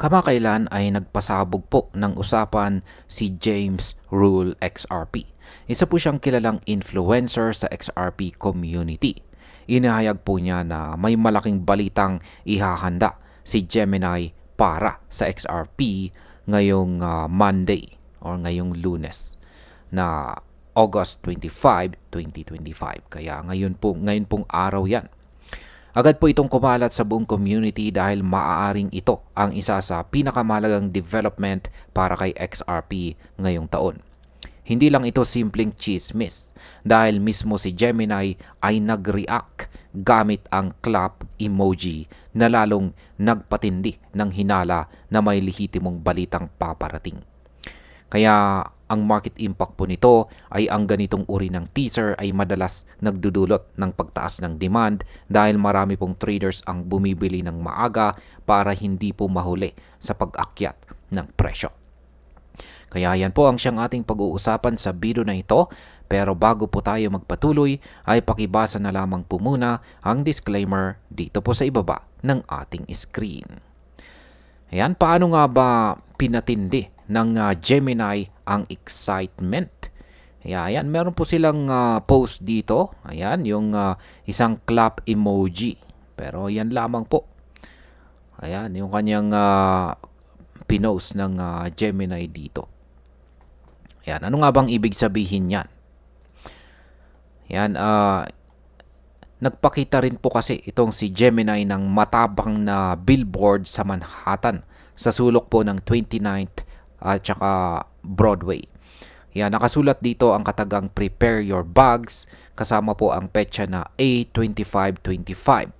Kamakailan ay nagpasabog po ng usapan si James Rule XRP. Isa po siyang kilalang influencer sa XRP community. Inahayag po niya na may malaking balitang ihahanda si Gemini para sa XRP ngayong ah, Monday or ngayong Lunes na August 25, 2025. Kaya ngayon po, ngayon pong araw 'yan. Agad po itong kumalat sa buong community dahil maaaring ito ang isa sa pinakamahalagang development para kay XRP ngayong taon. Hindi lang ito simpleng chismis dahil mismo si Gemini ay nag-react gamit ang clap emoji na lalong nagpatindi ng hinala na may lehitimong balitang paparating. Kaya ang market impact po nito ay ang ganitong uri ng teaser ay madalas nagdudulot ng pagtaas ng demand dahil marami pong traders ang bumibili ng maaga para hindi po mahuli sa pag-akyat ng presyo. Kaya yan po ang siyang ating pag-uusapan sa video na ito. Pero bago po tayo magpatuloy ay pakibasa na lamang po muna ang disclaimer dito po sa ibaba ng ating screen. Ayan, paano nga ba pinatindi ng ah, Gemini ang excitement? Ayan, meron po silang ah, post dito. Ayan, yung ah, isang clap emoji. Pero yan lamang po. Ayan, yung kanyang ah, pinost ng ah, Gemini dito. Ayan, ano nga bang ibig sabihin yan? Yan, ah, nagpakita rin po kasi itong si Gemini ng matabang na billboard sa Manhattan sa sulok po ng 29th at saka Broadway. Yan, nakasulat dito ang katagang Prepare Your Bags kasama po ang petsa na A2525.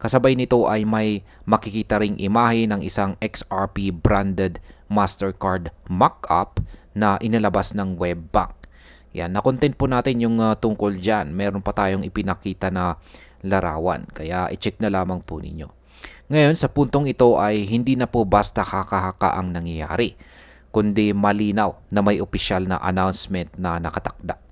Kasabay nito ay may makikita ring imahe ng isang XRP branded Mastercard mock-up na inilabas ng Webbank. Yan, na-content po natin yung uh, tungkol dyan. Meron pa tayong ipinakita na larawan. Kaya i-check na lamang po ninyo. Ngayon, sa puntong ito ay hindi na po basta haka-haka ang nangyayari, kundi malinaw na may opisyal na announcement na nakatakda.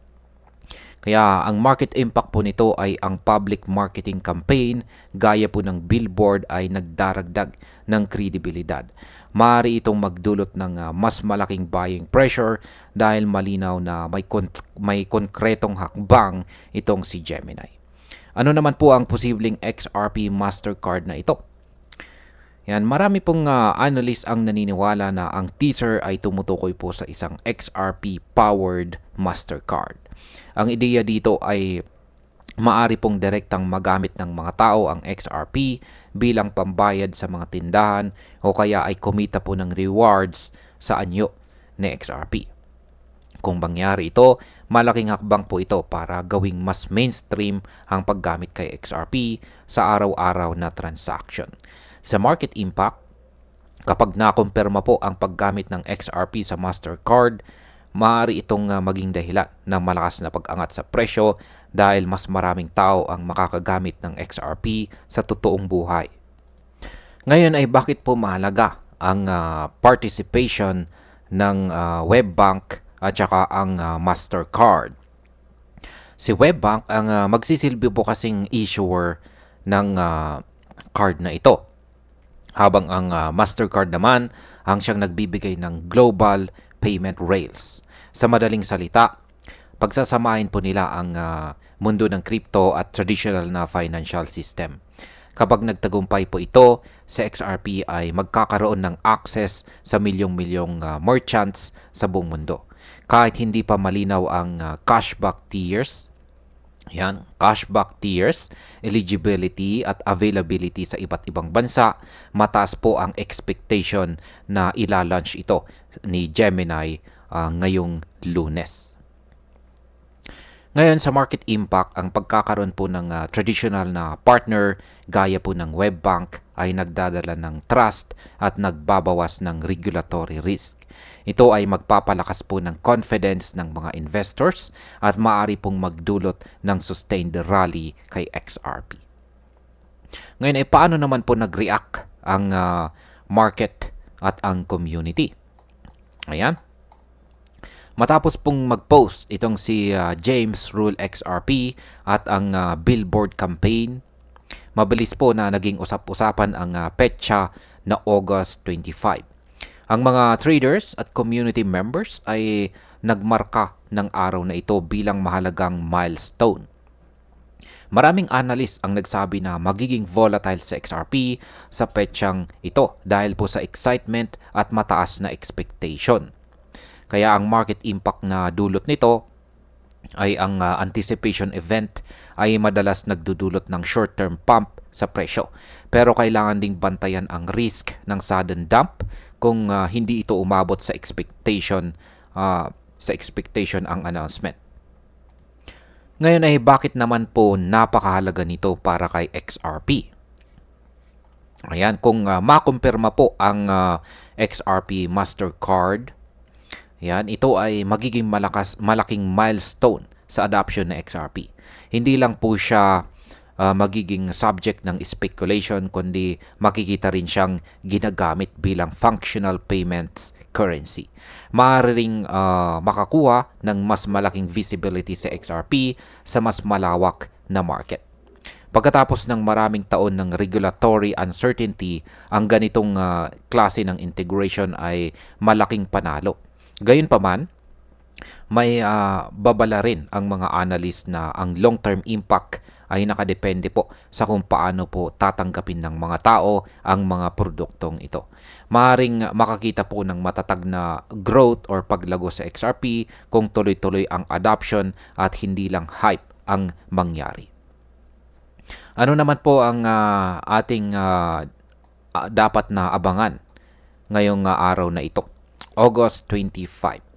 Kaya ang market impact po nito ay ang public marketing campaign gaya po ng billboard ay nagdaragdag ng kredibilidad. Maaari itong magdulot ng ah, mas malaking buying pressure dahil malinaw na may, kon- may konkretong hakbang itong si Gemini. Ano naman po ang posibleng XRP Mastercard na ito? Yan, marami pong ah, analyst ang naniniwala na ang teaser ay tumutukoy po sa isang XRP powered Mastercard. Ang ideya dito ay maari pong direktang magamit ng mga tao ang XRP bilang pambayad sa mga tindahan o kaya ay kumita po ng rewards sa anyo ni XRP. Kung mangyari ito, malaking hakbang po ito para gawing mas mainstream ang paggamit kay XRP sa araw-araw na transaction. Sa market impact, kapag nakumpirma po ang paggamit ng XRP sa Mastercard, maaari itong uh, maging dahilan ng malakas na pag-angat sa presyo dahil mas maraming tao ang makakagamit ng XRP sa totoong buhay. Ngayon ay bakit po mahalaga ang uh, participation ng uh, Webbank at saka ang uh, Mastercard? Si Webbank ang uh, magsisilbi po kasing issuer ng uh, card na ito. Habang ang uh, Mastercard naman ang siyang nagbibigay ng global payment rails. Sa madaling salita, pagsasamahin po nila ang uh, mundo ng crypto at traditional na financial system. Kapag nagtagumpay po ito, sa XRP ay magkakaroon ng access sa milyong-milyong uh, merchants sa buong mundo. Kahit hindi pa malinaw ang uh, cashback tiers, yan, cashback tiers, eligibility at availability sa iba't ibang bansa, mataas po ang expectation na ila-launch ito ni Gemini uh, ngayong lunes. Ngayon sa market impact, ang pagkakaroon po ng uh, traditional na partner gaya po ng Webbank ay nagdadala ng trust at nagbabawas ng regulatory risk. Ito ay magpapalakas po ng confidence ng mga investors at maaari pong magdulot ng sustained rally kay XRP. Ngayon ay paano naman po nag-react ang uh, market at ang community? Ayan. Matapos pong mag-post itong si uh, James Rule XRP at ang uh, billboard campaign, Mabilis po na naging usap-usapan ang uh, petsa na August 25. Ang mga traders at community members ay nagmarka ng araw na ito bilang mahalagang milestone. Maraming analyst ang nagsabi na magiging volatile sa XRP sa petsang ito dahil po sa excitement at mataas na expectation. Kaya ang market impact na dulot nito ay ang uh, anticipation event ay madalas nagdudulot ng short-term pump sa presyo. Pero kailangan ding bantayan ang risk ng sudden dump kung uh, hindi ito umabot sa expectation uh, sa expectation ang announcement. Ngayon ay bakit naman po napakahalaga nito para kay XRP? Ayan, kung uh, makumpirma po ang uh, XRP Mastercard, yan, ito ay magiging malakas, malaking milestone sa adoption ng XRP. Hindi lang po siya uh, magiging subject ng speculation kundi makikita rin siyang ginagamit bilang functional payments currency. Maaaring uh, makakuha ng mas malaking visibility sa XRP sa mas malawak na market. Pagkatapos ng maraming taon ng regulatory uncertainty, ang ganitong uh, klase ng integration ay malaking panalo Gayunpaman, may uh, babala rin ang mga analyst na ang long-term impact ay nakadepende po sa kung paano po tatanggapin ng mga tao ang mga produktong ito. Maring makakita po ng matatag na growth or paglago sa XRP kung tuloy-tuloy ang adoption at hindi lang hype ang mangyari. Ano naman po ang uh, ating uh, dapat na abangan ngayong uh, araw na ito? August 25.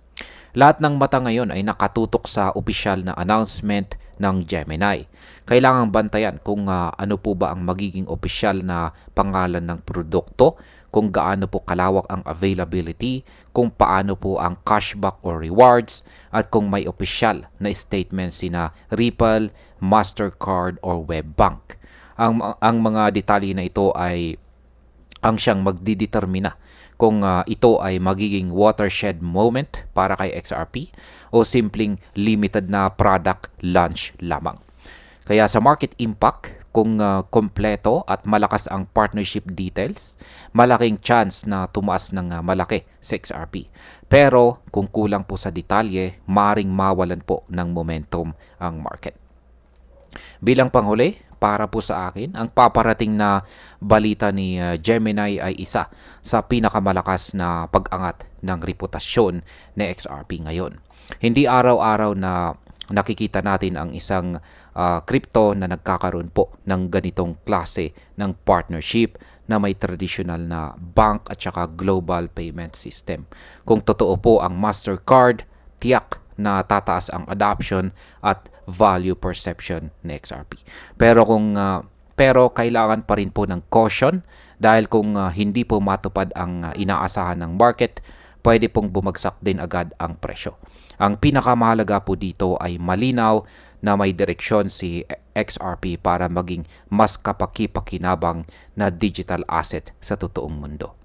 Lahat ng mata ngayon ay nakatutok sa opisyal na announcement ng Gemini. Kailangang bantayan kung uh, ano po ba ang magiging opisyal na pangalan ng produkto, kung gaano po kalawak ang availability, kung paano po ang cashback or rewards, at kung may opisyal na statement sina Ripple, Mastercard, or Webbank. Ang, ang mga detalye na ito ay ang siyang magdidetermina kung uh, ito ay magiging watershed moment para kay XRP o simpleng limited na product launch lamang. Kaya sa market impact, kung uh, at malakas ang partnership details, malaking chance na tumaas ng uh, malaki sa XRP. Pero kung kulang po sa detalye, maring mawalan po ng momentum ang market. Bilang panghuli, para po sa akin, ang paparating na balita ni uh, Gemini ay isa sa pinakamalakas na pag-angat ng reputasyon ni XRP ngayon. Hindi araw-araw na nakikita natin ang isang uh, crypto na nagkakaroon po ng ganitong klase ng partnership na may traditional na bank at saka global payment system. Kung totoo po ang Mastercard, tiyak na tataas ang adoption at value perception ng XRP. Pero kung uh, pero kailangan pa rin po ng caution dahil kung uh, hindi po matupad ang uh, inaasahan ng market, pwede pong bumagsak din agad ang presyo. Ang pinakamahalaga po dito ay malinaw na may direksyon si XRP para maging mas kapaki-pakinabang na digital asset sa totoong mundo.